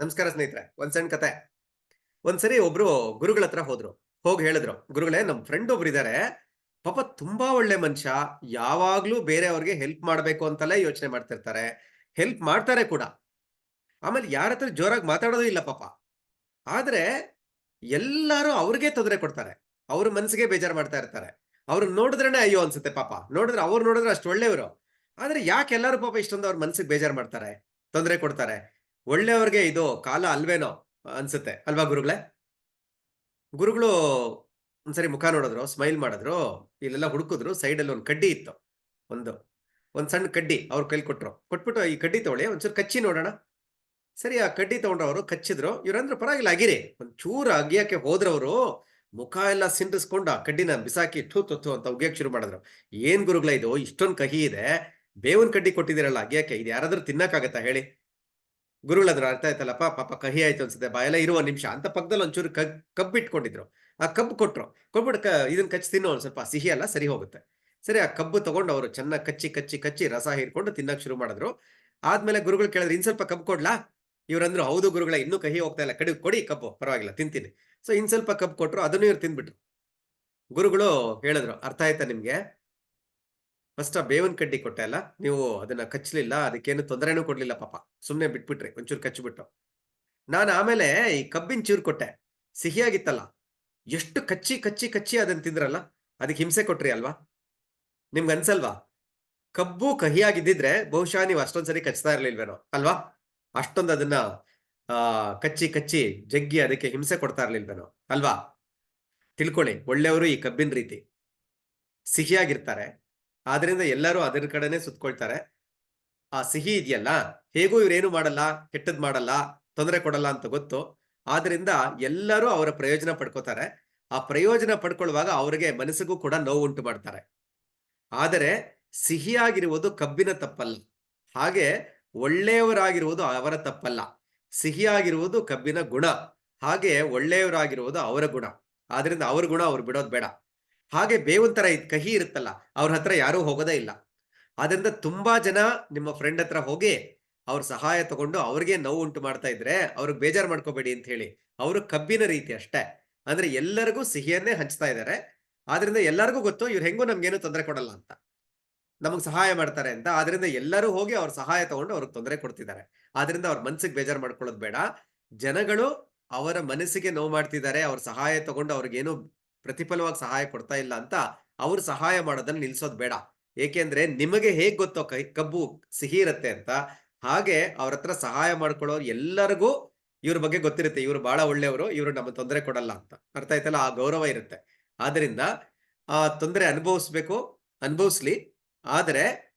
ನಮಸ್ಕಾರ ಸ್ನೇಹಿತರೆ, ಒಂದ್ ಸಣ್ಣ ಕತೆ. ಒಂದ್ಸರಿ ಒಬ್ರು ಗುರುಗಳ ಹತ್ರ ಹೋದ್ರು. ಹೋಗಿ ಹೇಳಿದ್ರು. ಗುರುಗಳೇ, ನಮ್ ಫ್ರೆಂಡ್ ಒಬ್ರು ಇದಾರೆ. ಪಾಪ ತುಂಬಾ ಒಳ್ಳೆ ಮನುಷ್ಯ. ಯಾವಾಗ್ಲೂ ಬೇರೆಯವ್ರಿಗೆ ಹೆಲ್ಪ್ ಮಾಡ್ಬೇಕು ಅಂತಲೇ ಯೋಚನೆ ಮಾಡ್ತಿರ್ತಾರೆ. ಹೆಲ್ಪ್ ಮಾಡ್ತಾರೆ ಕೂಡ. ಆಮೇಲೆ ಯಾರ ಹತ್ರ ಜೋರಾಗಿ ಮಾತಾಡೋದು ಇಲ್ಲ ಪಾಪ. ಆದ್ರೆ ಎಲ್ಲಾರು ಅವ್ರಿಗೆ ತೊಂದರೆ ಕೊಡ್ತಾರೆ. ಅವ್ರ ಮನ್ಸಿಗೆ ಬೇಜಾರು ಮಾಡ್ತಾ ಇರ್ತಾರೆ. ಅವ್ರನ್ನ ನೋಡಿದ್ರೇನೆ ಅಯ್ಯೋ ಅನ್ಸುತ್ತೆ ಪಾಪ. ನೋಡಿದ್ರೆ ಅವ್ರು ನೋಡಿದ್ರೆ ಅಷ್ಟು ಒಳ್ಳೆಯವರು. ಆದ್ರೆ ಯಾಕೆ ಎಲ್ಲರೂ ಪಾಪ ಇಷ್ಟೊಂದು ಅವ್ರ ಮನ್ಸಿಗೆ ಬೇಜಾರು ಮಾಡ್ತಾರೆ? ತೊಂದರೆ ಕೊಡ್ತಾರೆ. ಒಳ್ಳೆಯವ್ರಿಗೆ ಇದು ಕಾಲ ಅಲ್ವೇನೋ ಅನ್ಸುತ್ತೆ. ಅಲ್ವಾ ಗುರುಗಳೇ? ಗುರುಗಳು ಒಂದ್ಸರಿ ಮುಖ ನೋಡಿದ್ರು ಸ್ಮೈಲ್ ಮಾಡಿದ್ರು, ಇಲ್ಲೆಲ್ಲ ಹುಡುಕಿದ್ರು ಸೈಡ್ ಅಲ್ಲಿ ಒಂದು ಕಡ್ಡಿ ಇತ್ತು. ಒಂದು ಒಂದು ಸಣ್ಣ ಕಡ್ಡಿ ಅವ್ರ ಕೈಲಿ ಕೊಟ್ರು. ಕೊಟ್ಬಿಟ್ಟು ಈ ಕಡ್ಡಿ ತಗೊಳ್ಳಿ ಒಂಚೂರು ಕಚ್ಚಿ ನೋಡೋಣ. ಸರಿ, ಆ ಕಡ್ಡಿ ತಗೊಂಡ್ರು ಅವರು ಕಚ್ಚಿದ್ರು. ಇವ್ರಂದ್ರೆ ಪರವಾಗಿಲ್ಲ, ಆಗಿರಿ. ಒಂದ್ ಚೂರು ಅಗಿಯಕ್ಕೆ ಹೋದ್ರವರು, ಮುಖ ಎಲ್ಲ ಸಿಂಡಿಸ್ಕೊಂಡು ಆ ಕಡ್ಡಿನ ಬಿಸಾಕಿ ಥೂ ತೊತ್ತು ಅಂತ ಉಗಿಯಕ್ ಶುರು ಮಾಡಿದ್ರು. ಏನ್ ಗುರುಗಳ ಇದು? ಇಷ್ಟೊಂದು ಕಹಿ ಇದೆ. ಬೇವಿನ ಕಡ್ಡಿ ಕೊಟ್ಟಿದ್ದೀರಲ್ಲ ಅಗಿಯಕ್ಕೆ ಇದು ಯಾರಾದ್ರೂ ತಿನ್ನಕ್ಕಾಗತ್ತಾ ಹೇಳಿ. ಗುರುಗಳಾದ್ರು ಅರ್ಥ ಆಯ್ತಲ್ಲಪ್ಪ ಪಾಪ ಕಹಿ ಆಯ್ತು ಅನ್ಸುತ್ತೆ. ಬಾಯೆಲ್ಲ ಇರುವ ನಿಮಿಷ. ಅಂತ ಪಕ್ಕದಲ್ಲಿ ಒಂಚೂರು ಕ ಕಬ್ಬು ಇಟ್ಕೊಂಡಿದ್ರು ಆ ಕಬ್ಬು ಕೊಟ್ರು. ಕೊಟ್ಬಿಟ್ಟು ಕ ಇದನ್ನ ಕಚ್ಚಿ ತಿನ್ನೋ ಒಂದು ಸ್ವಲ್ಪ. ಸಿಹಿ ಅಲ್ಲ ಸರಿ ಹೋಗುತ್ತೆ. ಸರಿ, ಆ ಕಬ್ಬು ತಗೊಂಡು ಅವರು ಚೆನ್ನಾಗಿ ಕಚ್ಚಿ ಕಚ್ಚಿ ಕಚ್ಚಿ ರಸ ಹೀರ್ಕೊಂಡು ತಿನ್ನಕ್ ಶುರು ಮಾಡಿದ್ರು. ಆದ್ಮೇಲೆ ಗುರುಗಳು ಕೇಳಿದ್ರು, ಇನ್ ಸ್ವಲ್ಪ ಕಬ್ಬು ಕೊಡ್ಲಾ? ಇವ್ರಂದ್ರು, ಹೌದು ಗುರುಗಳ, ಇನ್ನೂ ಕಹಿ ಹೋಗ್ತಾ ಇಲ್ಲ. ಕಡಿ, ಕೊಡಿ ಕಬ್ಬು. ಪರವಾಗಿಲ್ಲ, ತಿಂತೀನಿ. ಸೊ ಇನ್ ಸ್ವಲ್ಪ ಕಬ್ಬು ಕೊಟ್ರು, ಅದನ್ನು ಇವ್ರು ತಿನ್ಬಿಟ್ರು ಗುರುಗಳು ಹೇಳಿದ್ರು, ಅರ್ಥ ಆಯ್ತಾ ನಿಮ್ಗೆ? ಫಸ್ಟ್ ಆ ಬೇವನ್ ಕಡ್ಡಿ ಕೊಟ್ಟೆ ಅಲ್ಲ? ನೀವು ಅದನ್ನ ಕಚ್ಚಲಿಲ್ಲ, ಅದಕ್ಕೇನು ತೊಂದರೆನೂ ಕೊಡ್ಲಿಲ್ಲ ಪಾಪ. ಸುಮ್ನೆ ಬಿಟ್ಬಿಟ್ರಿ, ಒಂಚೂರು ಕಚ್ಚಿಬಿಟ್ಟು. ನಾನು ಆಮೇಲೆ ಈ ಕಬ್ಬಿನ ಚೂರು ಕೊಟ್ಟೆ. ಸಿಹಿಯಾಗಿತ್ತಲ್ಲ. ಎಷ್ಟು ಕಚ್ಚಿ ಕಚ್ಚಿ ಕಚ್ಚಿ ಅದನ್ನ ತಿಂದ್ರಲ್ಲ? ಅದಕ್ಕೆ ಹಿಂಸೆ ಕೊಟ್ರಿ ಅಲ್ವಾ? ನಿಮ್ಗೆ ಅನ್ಸಲ್ವಾ? ಕಬ್ಬು ಕಹಿಯಾಗಿದ್ದಿದ್ರೆ ಬಹುಶಃ ನೀವು ಅಷ್ಟೊಂದ್ಸರಿ ಕಚ್ತಾ ಇರ್ಲಿಲ್ವೇನೋ, ಅಲ್ವಾ? ಅಷ್ಟೊಂದು ಅದನ್ನ, ಆ, ಕಚ್ಚಿ ಕಚ್ಚಿ ಜಗ್ಗಿ ಅದಕ್ಕೆ ಹಿಂಸೆ ಕೊಡ್ತಾ ಇರ್ಲಿಲ್ವೇನೋ, ಅಲ್ವಾ? ತಿಳ್ಕೊಳ್ಳಿ, ಒಳ್ಳೆಯವರು ಈ ಕಬ್ಬಿನ ರೀತಿ. ಸಿಹಿಯಾಗಿರ್ತಾರೆ. ಆದ್ರಿಂದ ಎಲ್ಲರೂ ಅದರ ಕಡೆನೆ ಸುತ್ಕೊಳ್ತಾರೆ. ಆ ಸಿಹಿ ಇದೆಯಲ್ಲ, ಹೇಗೂ ಇವ್ರೇನು ಮಾಡಲ್ಲ, ಕೆಟ್ಟದ್ ಮಾಡಲ್ಲ, ತೊಂದರೆ ಕೊಡಲ್ಲ ಅಂತ ಗೊತ್ತು. ಆದ್ರಿಂದ ಎಲ್ಲರೂ ಅವರ ಪ್ರಯೋಜನ ಪಡ್ಕೋತಾರೆ. ಆ ಪ್ರಯೋಜನ ಪಡ್ಕೊಳ್ಳುವಾಗ ಅವರಿಗೆ ಮನಸ್ಸಿಗೂ ಕೂಡ ನೋವು ಉಂಟು ಮಾಡ್ತಾರೆ. ಆದರೆ ಸಿಹಿಯಾಗಿರುವುದು ಕಬ್ಬಿನ ತಪ್ಪಲ್ಲ. ಹಾಗೆ ಒಳ್ಳೆಯವರಾಗಿರುವುದು ಅವರ ತಪ್ಪಲ್ಲ. ಸಿಹಿಯಾಗಿರುವುದು ಕಬ್ಬಿನ ಗುಣ. ಹಾಗೆ ಒಳ್ಳೆಯವರಾಗಿರುವುದು ಅವರ ಗುಣ. ಆದ್ರಿಂದ ಅವ್ರ ಗುಣ ಅವ್ರು ಬಿಡೋದು ಬೇಡ. ಹಾಗೆ ಬೇವಂತರ ಕಹಿ ಇರುತ್ತಲ್ಲ, ಅವ್ರ ಹತ್ರ ಯಾರೂ ಹೋಗೋದೇ ಇಲ್ಲ. ಆದ್ರಿಂದ ತುಂಬಾ ಜನ ನಿಮ್ಮ ಫ್ರೆಂಡ್ ಹತ್ರ ಹೋಗಿ ಅವ್ರ ಸಹಾಯ ತಗೊಂಡು ಅವ್ರಿಗೆ ನೋವು ಉಂಟು ಮಾಡ್ತಾ ಇದ್ರೆ ಅವ್ರಿಗೆ ಬೇಜಾರು ಮಾಡ್ಕೋಬೇಡಿ ಅಂತ ಹೇಳಿ, ಅವರು ಕಬ್ಬಿನ ರೀತಿ ಅಷ್ಟೇ. ಅಂದ್ರೆ ಎಲ್ಲರಿಗೂ ಸಿಹಿಯನ್ನೇ ಹಂಚ್ತಾ ಇದ್ದಾರೆ ಆದ್ರಿಂದ ಎಲ್ಲರಿಗೂ ಗೊತ್ತು ಇವ್ರು ಹೆಂಗೂ ನಮ್ಗೇನು ತೊಂದರೆ ಕೊಡಲ್ಲ ಅಂತ. ನಮಗ್ ಸಹಾಯ ಮಾಡ್ತಾರೆ ಅಂತ. ಆದ್ರಿಂದ ಎಲ್ಲರೂ ಹೋಗಿ ಅವ್ರ ಸಹಾಯ ತಗೊಂಡು ಅವ್ರಿಗೆ ತೊಂದರೆ ಕೊಡ್ತಿದ್ದಾರೆ ಆದ್ರಿಂದ ಅವ್ರ ಮನ್ಸಿಗೆ ಬೇಜಾರು ಮಾಡ್ಕೊಳ್ಳೋದು ಬೇಡ. ಜನಗಳು ಅವರ ಮನಸ್ಸಿಗೆ ನೋವು ಮಾಡ್ತಿದ್ದಾರೆ ಅವ್ರ ಸಹಾಯ ತಗೊಂಡು ಅವ್ರಿಗೇನು ಪ್ರತಿಫಲವಾಗಿ ಸಹಾಯ ಕೊಡ್ತಾ ಇಲ್ಲ ಅಂತ ಅವ್ರು ಸಹಾಯ ಮಾಡೋದನ್ನ ನಿಲ್ಸೋದು ಬೇಡ. ಏಕೆಂದ್ರೆ ನಿಮಗೆ ಹೇಗ್ ಗೊತ್ತೋ ಕೈ, ಕಬ್ಬು ಸಿಹಿ ಇರತ್ತೆ ಅಂತ, ಹಾಗೆ ಅವ್ರ ಹತ್ರ ಸಹಾಯ ಮಾಡ್ಕೊಳ್ಳೋರು ಎಲ್ಲರಿಗೂ ಇವ್ರ ಬಗ್ಗೆ ಗೊತ್ತಿರುತ್ತೆ. ಇವ್ರು ಬಹಳ ಒಳ್ಳೆಯವರು, ಇವ್ರು ನಮ್ಮ ತೊಂದರೆ ಕೊಡಲ್ಲ ಅಂತ. ಅರ್ಥ ಆಯ್ತಲ್ಲ? ಆ ಗೌರವ ಇರುತ್ತೆ. ಆದ್ರಿಂದ, ಆ ತೊಂದರೆ ಅನುಭವಿಸ್ಬೇಕು, ಅನುಭವಿಸ್ಲಿ. ಆದರೆ,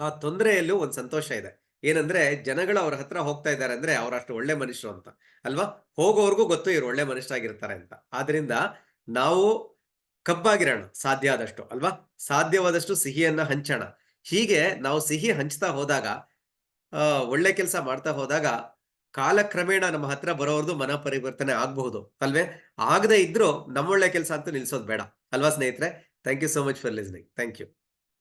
ಆ ತೊಂದರೆಯಲ್ಲೂ ಒಂದು ಸಂತೋಷ ಇದೆ. ಏನಂದ್ರೆ, ಜನಗಳು ಅವ್ರ ಹತ್ರ ಹೋಗ್ತಾ ಇದ್ದಾರೆ ಅಂದ್ರೆ ಅವ್ರ ಅಷ್ಟು ಒಳ್ಳೆ ಮನುಷ್ಯರು ಅಂತ. ಅಲ್ವಾ? ಹೋಗೋವರೆಗೂ ಗೊತ್ತು ಇವ್ರು ಒಳ್ಳೆ ಮನುಷ್ಯರಾಗಿರ್ತಾರೆ ಅಂತ. ಆದ್ರಿಂದ ನಾವು ಕಪ್ಪಾಗಿರೋಣ, ಸಾಧ್ಯ ಆದಷ್ಟು, ಅಲ್ವಾ? ಸಾಧ್ಯವಾದಷ್ಟು ಸಿಹಿಯನ್ನ ಹಂಚೋಣ. ಹೀಗೆ ನಾವು ಸಿಹಿ ಹಂಚ್ತಾ ಹೋದಾಗ ಒಳ್ಳೆ ಕೆಲಸ ಮಾಡ್ತಾ ಹೋದಾಗ ಕಾಲಕ್ರಮೇಣ ನಮ್ಮ ಹತ್ರ ಬರೋರ್ದು ಮನ ಪರಿವರ್ತನೆ ಆಗಬಹುದು, ಅಲ್ವೇ? ಆಗದೆ ನಮ್ಮ ನಮ್ಮೊಳ್ಳೆ ಕೆಲಸ ಅಂತೂ ನಿಲ್ಸೋದು ಬೇಡ, ಅಲ್ವಾ ಸ್ನೇಹಿತರೆ? Thank you so much for listening thank you